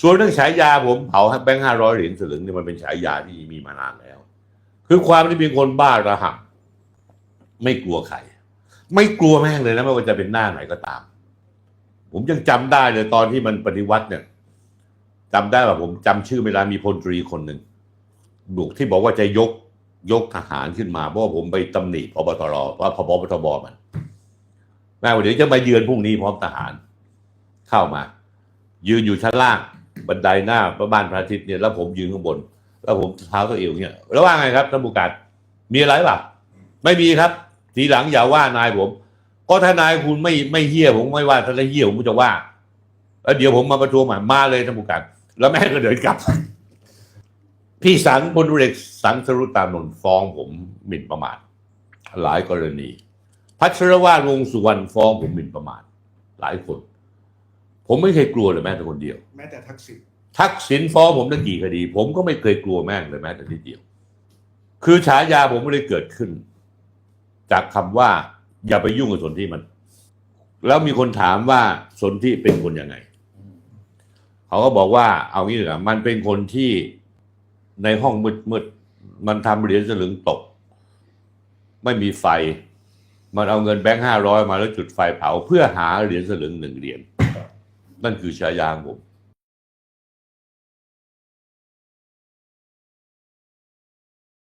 ส่วนเรื่องฉายาผมเผาแบงค์ห้าร้อยเหรียญสลึงเนี่ยมันเป็นฉายาที่มีมานานแล้ว คือความที่เป็นคนบ้าระห่ำไม่กลัวใครไม่กลัวแม่งเลยนะไม่ว่าจะเป็นหน้าไหนก็ตาม ผมยังจำได้เลยตอนที่มันปฏิวัติเนี่ยจำได้ว่าผมจำชื่อไม่ได้มีพลตรีคนหนึ่งบุกที่บอกว่าจะยกยกทหารขึ้นมาเพราะว่าผมไปตำหนิพบตรว่าพบทบมันแม่ว่าเดี๋ยวจะมาเยือนพรุ่งนี้พร้อมทหาร เข้ามา ยืนอยู่ชั้นล่าง บันไดหน้าพระบ้านพระอาทิตย์เนี่ยแล้วผมยืนข้างบน แล้วผมเท้าตัวเอวเนี่ยแล้วว่าไงครับท่านผู้การมีอะไรปล่าไม่มีครับ ทีหลังอย่าว่านายผม ก็ถ้านายคุณไม่ไม่เฮี้ยผมไม่ว่าถ้าเฮี้ยผมจะว่า แล้วเดี๋ยวผมมาประท้วงใหม่มาเลยท่านผู้การแล้วแม่ก็เดินกลับ พี่สังพลเอกสังสรุตตานนท์ฟ้องผมหมิ่นประมาทหลายกรณี พัชรวาทวงสุวรรณฟ้องผมหมิ่นประมาทหลายคน ผมไม่เคยกลัวเลยแม้แต่คนเดียว แม้แต่ทักษิณทักษิณฟ้องผมตั้งกี่คดี ผมก็ไม่เคยกลัวแม่งเลยแม้แต่นิดเดียว คือฉายาผมไม่ได้เกิดขึ้น จากคำว่า อย่าไปยุ่งกับสนที่มัน แล้วมีคนถามว่าสนที่เป็นคนยังไง เขาก็บอกว่า เอางี้ดีกว่ามันเป็นคนที่ในห้องมืดมืดๆมันทำเหรียญสลึงตก ไม่มีไฟ มันเอาเงินแบงค์ห้าร้อยมาแล้วจุดไฟเผา เพื่อหาเหรียญสลึงหนึ่งเหรียญ นั่นคือฉายาของผม